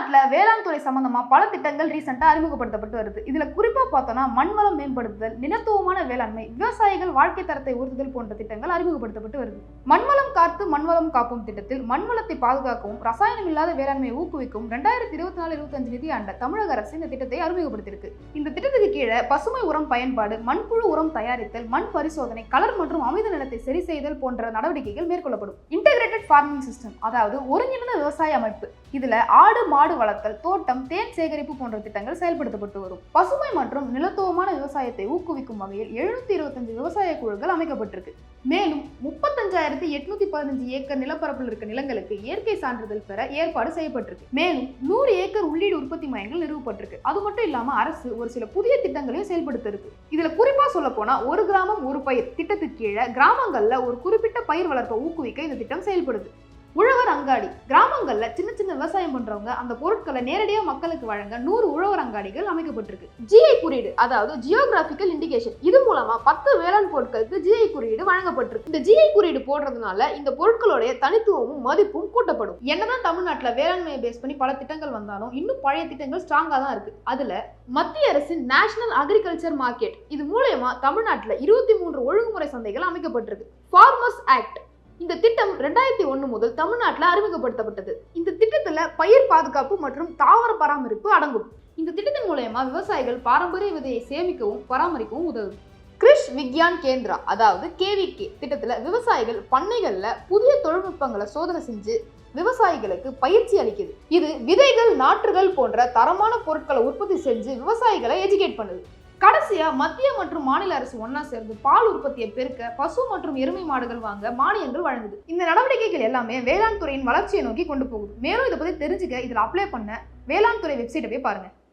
தமிழ்நாட்டில் வேளாண் துறை சம்பந்தமா பல திட்டங்கள் ரீசெண்டா அறிமுகப்படுத்தப்பட்டு வருது. இதுல குறிப்பா பார்த்தோன்னா மண்வளம் மேம்படுத்துதல் நிலத்துவமான வேளாண்மை விவசாயிகள் வாழ்க்கை தரத்தை உறுத்துதல் போன்ற திட்டங்கள் அறிமுகப்படுத்தப்பட்டு வருது. மண்வளம் காத்து மண்வளம் காப்போம் திட்டத்தில் மண்வளத்தை பாதுகாக்கவும் ரசாயனம் இல்லாத வேளாண்மையை ஊக்குவிக்கவும் ரெண்டாயிரத்தி இருபத்தி நாலு இருபத்தஞ்சு நிதியாண்ட தமிழக அரசு இந்த திட்டத்தை அறிமுகப்படுத்தியிருக்கு. இந்த திட்டத்தை கீழே பசுமை உரம் பயன்பாடு மண்புழு உரம் தயாரித்தல் மண் பரிசோதனை கலர் மற்றும் அமித நிலத்தை சரி செய்தல் போன்ற நடவடிக்கைகள் மேற்கொள்ளப்படும். இன்டெகிரேட்டட் ஃபார்மிங் சிஸ்டம் அதாவது ஒருங்கிணைந்த விவசாய அமைப்பு. இதுல ஆடு மாடு வளர்த்தல் தோட்டம் தேன் சேகரிப்பு போன்ற திட்டங்கள் செயல்படுத்தப்பட்டு வரும். பசுமை மற்றும் நிலத்துவமான விவசாயத்தை ஊக்குவிக்கும் வகையில் எழுநூத்தி இருபத்தஞ்சு விவசாய குழுக்கள் அமைக்கப்பட்டிருக்கு. மேலும் முப்பத்தஞ்சாயிரத்தி எட்நூத்தி பதினஞ்சு ஏக்கர் நிலப்பரப்பில் இருக்க நிலங்களுக்கு இயற்கை சான்றிதழ் பெற ஏற்பாடு செய்யப்பட்டிருக்கு. மேலும் நூறு ஏக்கர் உள்ளீடு உற்பத்தி மையங்கள் நிறுவப்பட்டிருக்கு. அது மட்டும் இல்லாம அரசு ஒரு சில புதிய திட்டங்களையும் செயல்படுத்திருக்கு இதுல குறிப்பா சொல்ல போனா ஒரு கிராமம் ஒரு பயிர் திட்டத்துக்கு கீழே கிராமங்கள்ல ஒரு குறிப்பிட்ட பயிர் வளர்ப்பை ஊக்குவிக்க இந்த திட்டம் செயல்படுது. உழவர் அங்காடி. கிராமங்களில் சின்ன சின்ன விவசாயம் பண்றவங்க அந்த பொருட்களை நேரடியாக மக்களுக்கு வழங்க நூறு உழவர் அங்காடிகள் அமைக்கப்பட்டிருக்கு. ஜிஐ குறியீடு அதாவது ஜியோகிராபிக்கல் இண்டிகேஷன் இது மூலமா பத்து வேளாண் பொருட்களுக்கு ஜிஐ குறியீடு வழங்கப்பட்டிருக்கு. இந்த ஜிஐ குறியீடு போடுறதுனால இந்த பொருட்களுடைய தனித்துவமும் மதிப்பும் கூட்டப்படும். என்னதான் தமிழ்நாட்டில் வேளாண்மையை பேஸ் பண்ணி பல திட்டங்கள் வந்தாலும் இன்னும் பழைய திட்டங்கள் ஸ்ட்ராங்காக தான் இருக்கு. அதுல மத்திய அரசின் நேஷனல் அக்ரிகல்ச்சர் மார்க்கெட் இது மூலயமா தமிழ்நாட்டில் இருபத்தி மூன்று ஒழுங்குமுறை சந்தைகள் அமைக்கப்பட்டிருக்கு. ஃபார்மர்ஸ் ஆக்ட் இந்த திட்டம் ரெண்டாயிரத்தி ஒன்று முதல் தமிழ்நாட்டில் அறிமுகப்படுத்தப்பட்டது. இந்த திட்டத்தில் பயிர் பாதுகாப்பு மற்றும் தாவர பராமரிப்பு அடங்கும். இந்த திட்டத்தின் மூலயமா விவசாயிகள் பாரம்பரிய விதையை சேமிக்கவும் பராமரிக்கவும் உதவுது கிருஷ் விக்யான் கேந்திரா அதாவது கேவிகே திட்டத்தில் விவசாயிகள் பண்ணைகளில் புதிய தொழில்நுட்பங்களை சோதனை செஞ்சு விவசாயிகளுக்கு பயிற்சி அளிக்குது. இது விதைகள் நாற்றுகள் போன்ற தரமான பொருட்களை உற்பத்தி செஞ்சு விவசாயிகளை எஜுகேட் பண்ணுது. கடைசியா மத்திய மற்றும் மாநில அரசு ஒன்னா சேர்ந்து பால் உற்பத்தியை பெருக்க பசு மற்றும் எருமை மாடுகள் வாங்க மானியங்கள் வழங்குது. இந்த நடவடிக்கைகள் எல்லாமே வேளாண் துறையின் வளர்ச்சியை நோக்கி கொண்டு போகுது. மேலும் இதை பத்தி தெரிஞ்சுக்க இதில் அப்ளை பண்ண வேளாண் துறை வெப்சைட்டை போய் பாருங்க.